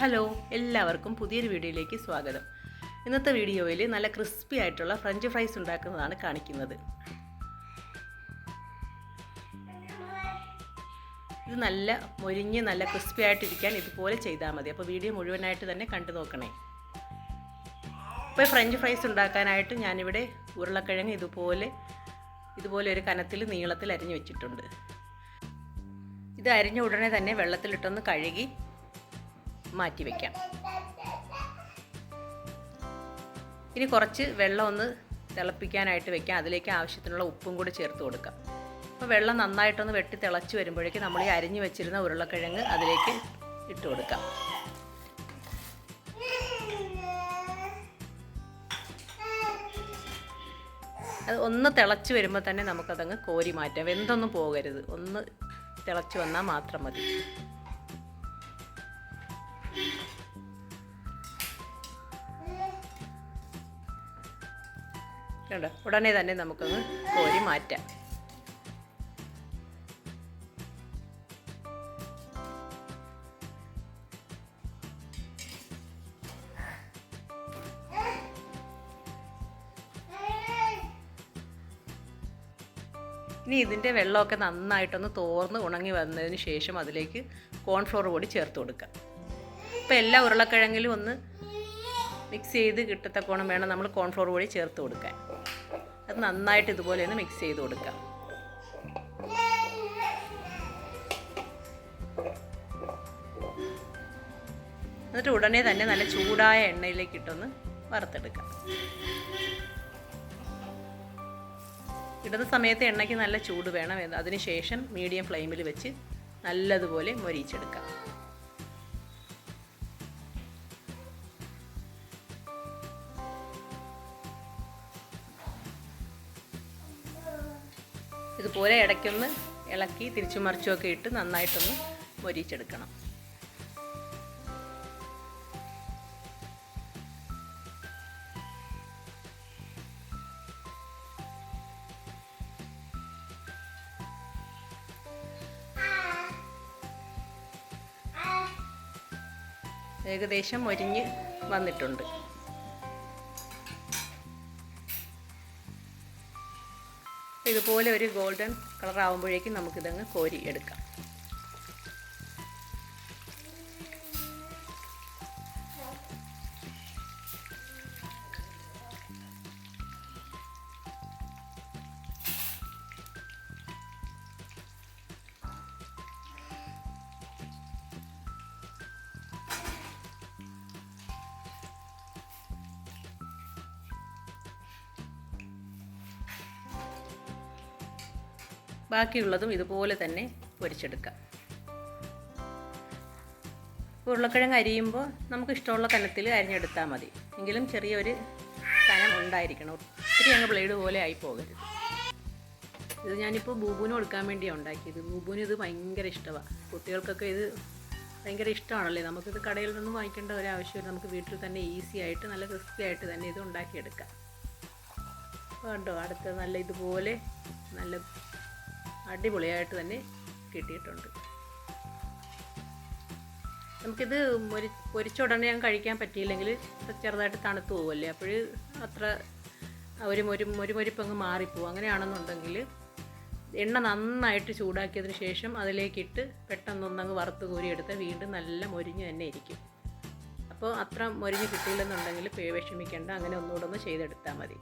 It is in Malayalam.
ഹലോ എല്ലാവർക്കും പുതിയൊരു വീഡിയോയിലേക്ക് സ്വാഗതം. ഇന്നത്തെ വീഡിയോയിൽ നല്ല ക്രിസ്പി ആയിട്ടുള്ള ഫ്രഞ്ച് ഫ്രൈസ് ഉണ്ടാക്കുന്നതാണ് കാണിക്കുന്നത്. ഇത് നല്ല മൊരിഞ്ഞ് നല്ല ക്രിസ്പി ആയിട്ടിരിക്കാൻ ഇതുപോലെ ചെയ്താൽ മതി. അപ്പോൾ വീഡിയോ മുഴുവനായിട്ട് തന്നെ കണ്ടു നോക്കണേ. ഇപ്പോൾ ഫ്രഞ്ച് ഫ്രൈസ് ഉണ്ടാക്കാനായിട്ട് ഞാനിവിടെ ഉരുളക്കിഴങ്ങ് ഇതുപോലെ ഇതുപോലെ ഒരു കനത്തിൽ നീളത്തിൽ അരിഞ്ഞു വെച്ചിട്ടുണ്ട്. ഇത് അരിഞ്ഞ ഉടനെ തന്നെ വെള്ളത്തിലിട്ടൊന്ന് കഴുകി മാറ്റി വയ്ക്കാം ഇനി കുറച്ച് വെള്ളം ഒന്ന് തിളപ്പിക്കാനായിട്ട് വെക്കാം. അതിലേക്ക് ആവശ്യത്തിനുള്ള ഉപ്പും കൂടി ചേർത്ത് കൊടുക്കാം. അപ്പോൾ വെള്ളം നന്നായിട്ടൊന്ന് വെട്ടി തിളച്ച് വരുമ്പോഴേക്കും നമ്മൾ ഈ അരിഞ്ഞു വെച്ചിരുന്ന ഉരുളക്കിഴങ്ങ് അതിലേക്ക് ഇട്ട് കൊടുക്കാം. അത് ഒന്ന് തിളച്ച് വരുമ്പോൾ തന്നെ നമുക്കതങ്ങ് കോരി മാറ്റാം. വെന്തൊന്നും പോകരുത്. ഒന്ന് തിളച്ച് വന്നാൽ മാത്രം മതി. കണ്ടോ? ഉടനെ തന്നെ നമുക്കൊന്ന് കോരി മാറ്റാം. ഇനി ഇതിന്റെ വെള്ളമൊക്കെ നന്നായിട്ടൊന്ന് തോർന്ന് ഉണങ്ങി വന്നതിന് ശേഷം അതിലേക്ക് കോൺഫ്ലോർ കൂടി ചേർത്ത് കൊടുക്കാം. ഇപ്പം എല്ലാ ഉരുളക്കിഴങ്ങിലും ഒന്ന് മിക്സ് ചെയ്ത് കിട്ടത്തക്കോണം വേണം നമ്മൾ കോൺഫ്ലോർ കൂടി ചേർത്ത് കൊടുക്കാൻ. അത് നന്നായിട്ട് ഇതുപോലെ ഒന്ന് മിക്സ് ചെയ്ത് കൊടുക്കാം. എന്നിട്ട് ഉടനെ തന്നെ നല്ല ചൂടായ എണ്ണയിലേക്ക് ഇട്ടൊന്ന് വറുത്തെടുക്കാം. ഇടുന്ന സമയത്ത് എണ്ണയ്ക്ക് നല്ല ചൂട് വേണം. അതിനുശേഷം മീഡിയം ഫ്ലെയിമിൽ വെച്ച് നല്ലതുപോലെ മൊരിയിച്ചെടുക്കാം. ഇതുപോലെ ഇടയ്ക്കൊന്ന് ഇളക്കി തിരിച്ചു മറിച്ചുമൊക്കെ ഇട്ട് നന്നായിട്ടൊന്ന് മൊരിച്ചെടുക്കണം. ഏകദേശം മൊരിഞ്ഞ് വന്നിട്ടുണ്ട്. ഇതുപോലെ ഒരു ഗോൾഡൻ കളർ ആകുമ്പോഴേക്കും നമുക്കിതങ്ങ് കോരി എടുക്കാം ബാക്കിയുള്ളതും ഇതുപോലെ തന്നെ പൊരിച്ചെടുക്കാം. ഉരുളക്കിഴങ്ങ് അരിയുമ്പോൾ നമുക്ക് ഇഷ്ടമുള്ള കനത്തിൽ അരിഞ്ഞെടുത്താൽ മതി. എങ്കിലും ചെറിയൊരു കനം ഉണ്ടായിരിക്കണം. ഒത്തിരി അങ്ങ് ബ്ലേഡ് പോലെ ആയി പോകരുത്. ഇത് ഞാനിപ്പോൾ ബൂബുവിന് കൊടുക്കാൻ വേണ്ടിയാണ് ഉണ്ടാക്കിയത്. ബൂബുവിന് ഇത് ഭയങ്കര ഇഷ്ടമാണ് കുട്ടികൾക്കൊക്കെ ഇത് ഭയങ്കര ഇഷ്ടമാണല്ലേ? നമുക്കിത് കടയിൽ നിന്നും വാങ്ങിക്കേണ്ട ഒരു ആവശ്യമില്ല. നമുക്ക് വീട്ടിൽ തന്നെ ഈസി ആയിട്ട് നല്ല ക്രിസ്പി ആയിട്ട് തന്നെ ഇത് ഉണ്ടാക്കിയെടുക്കാം. കണ്ടോ? അടുത്ത നല്ല ഇതുപോലെ നല്ല അടിപൊളിയായിട്ട് തന്നെ കിട്ടിയിട്ടുണ്ട്. നമുക്കിത് മൊരി പൊരിച്ച ഉടനെ ഞാൻ കഴിക്കാൻ പറ്റിയില്ലെങ്കിൽ ചെറുതായിട്ട് തണുത്ത് പോകുമല്ലേ അപ്പോൾ അത്ര ഒരു മൊരു മൊരുമൊരിപ്പങ്ങ് മാറിപ്പോവും. അങ്ങനെയാണെന്നുണ്ടെങ്കിൽ എണ്ണ നന്നായിട്ട് ചൂടാക്കിയതിന് ശേഷം അതിലേക്കിട്ട് പെട്ടെന്നൊന്നങ്ങ് വറുത്ത് കോരിയെടുത്താൽ വീണ്ടും നല്ല മൊരിഞ്ഞ് തന്നെ ഇരിക്കും. അപ്പോൾ അത്ര മൊരിഞ്ഞ് കിട്ടിയില്ലെന്നുണ്ടെങ്കിൽ വിഷമിക്കേണ്ട. അങ്ങനെ ഒന്നുകൂടെ ഒന്ന് ചെയ്തെടുത്താൽ മതി.